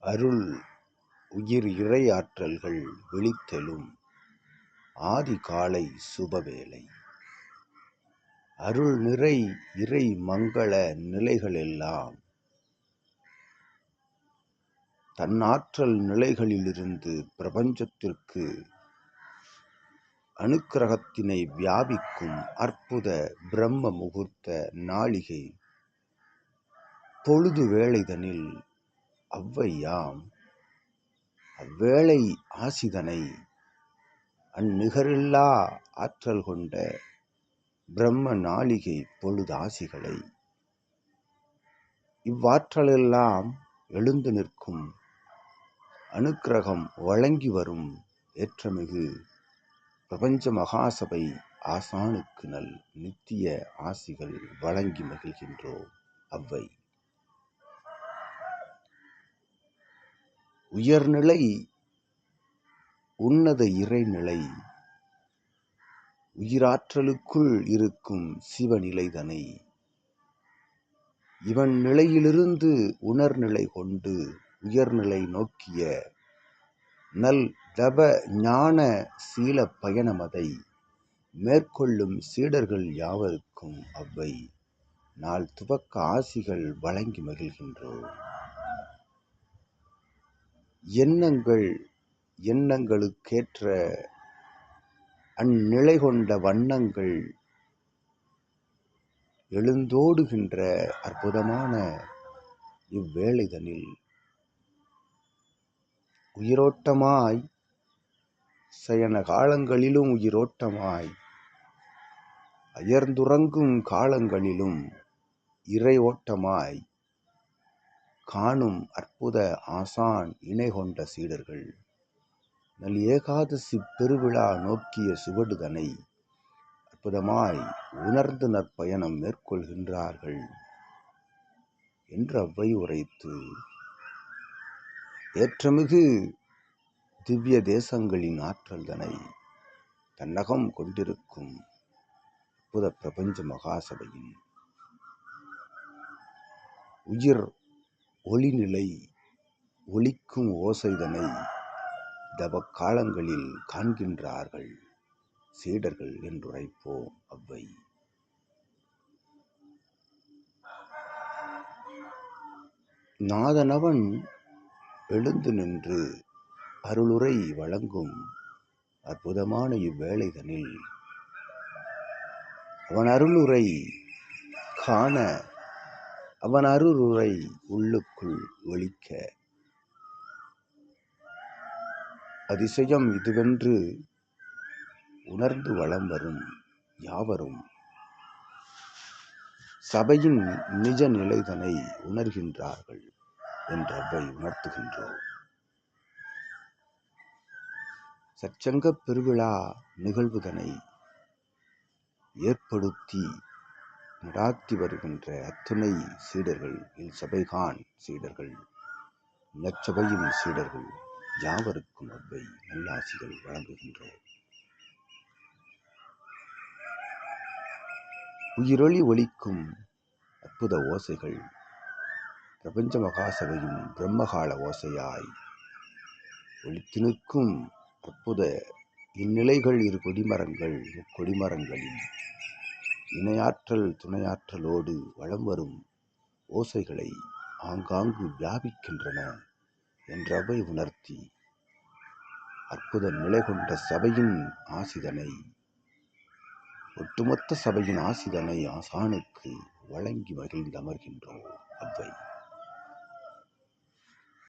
அருள் உயிர் இறை ஆற்றல்கள் விழித்தெழும். ஆதி காலை சுபவேளை. அருள் நிறை இறை மங்கள நிலைகளெல்லாம். தன்னாற்றல் நிலைகளிலிருந்து பிரபஞ்சத்திற்கு அனுக்கிரகத்தினை வியாபிக்கும் அற்புத பிரம்ம முகூர்த்த நாளிகை. பொழுது வேளைதனில் அவ்வையாம் அவ்வேளை ஆசிதனை அந்நிகரில்லா ஆற்றல் கொண்ட பிரம்ம நாளிகை பொழுதாசிகளை. இவ்வாற்றலெல்லாம் எழுந்து நிற்கும் அனுக்கிரகம் வழங்கி வரும் ஏற்றமிகு பிரபஞ்ச மகாசபை ஆசானுக்கு நல் நித்திய ஆசிகள் வழங்கி மகிழ்கின்றோம் அவ்வை உயர்நிலை உன்னத இறைநிலை. உயிராற்றலுக்குள் இருக்கும் சிவநிலைதனை. இவன் நிலையிலிருந்து உணர்நிலை கொண்டு உயர்நிலை நோக்கிய நல் தப ஞான சீல பயணமதை மேற்கொள்ளும் சீடர்கள் யாவருக்கும் அவ்வை. நாள் துவக்க ஆசிகள் வழங்கி மகிழ்கின்றோம். எண்ணங்கள் எண்ணங்களுக்கேற்ற அந்நிலை கொண்ட வண்ணங்கள் எழுந்தோடுகின்ற அற்புதமான இவ்வேளைதனில் உயிரோட்டமாய் சயன காலங்களிலும் உயிரோட்டமாய் அயர்ந்துறங்கும் காலங்களிலும் இறை ஓட்டமாய் காணும் அற்புத ஆசான் இணை கொண்ட சீடர்கள். நல் ஏகாதசி பெருவிழா நோக்கிய சுவடுதனை அற்புதமாய் உணர்ந்து நற்பயணம் மேற்கொள்கின்றார்கள் என்று அவ்வை உரைத்து ஏற்றமிகு திவ்ய தேசங்களின் ஆற்றல்தனை தன்னகம் கொண்டிருக்கும் அற்புத பிரபஞ்ச மகாசபையின் உயிர் ஒளிநிலை ஒலிக்கும் ஓசைதனை தவ காலங்களில் காண்கின்றார்கள் சீடர்கள் என்றுரைப்போம் அவ்வை. நாதனவன் எழுந்து நின்று அருளுரை வழங்கும் அற்புதமான இவ்வேளைதனில் அவன் அருளுரை காண அவன் அருளுரை உள்ளுக்குள் ஒழிக்க அதிசயம் இதுவென்று உணர்ந்து வளம் வரும் யாவரும். சபையின் நிஜ நிலைதனை உணர்கின்றார்கள் என்றவை உணர்த்துகின்றோம். சச்சங்கப் பெருவிழா நிகழ்வுதனை ஏற்படுத்தி நடாத்தி வருகின்ற அத்துணை சீடர்கள் இல் சபைகான் சீடர்கள் நச்சபையின் சீடர்கள் யாவருக்கும் அவ்வை நல்லாசிகள் வழங்குகின்றோம். உயிரொளி ஒலிக்கும் அற்புத ஓசைகள் பிரபஞ்ச மகாசபையின் பிரம்மகால ஓசையாய் ஒளித்தினுக்கும் அற்புத இந்நிலைகள் இரு கொடிமரங்கள் கொடிமரங்களில் இணையாற்றல் துணையாற்றலோடு வளம் வரும் ஓசைகளை ஆங்காங்கு வியாபிக்கின்றன என்றவை உணர்த்தி அற்புத நிலை கொண்ட சபையின் ஆசிதனை ஒட்டுமொத்த சபையின் ஆசிதனை ஆசானுக்கு வழங்கி மகிழ்ந்து அமர்கின்றோம் அவ்வை.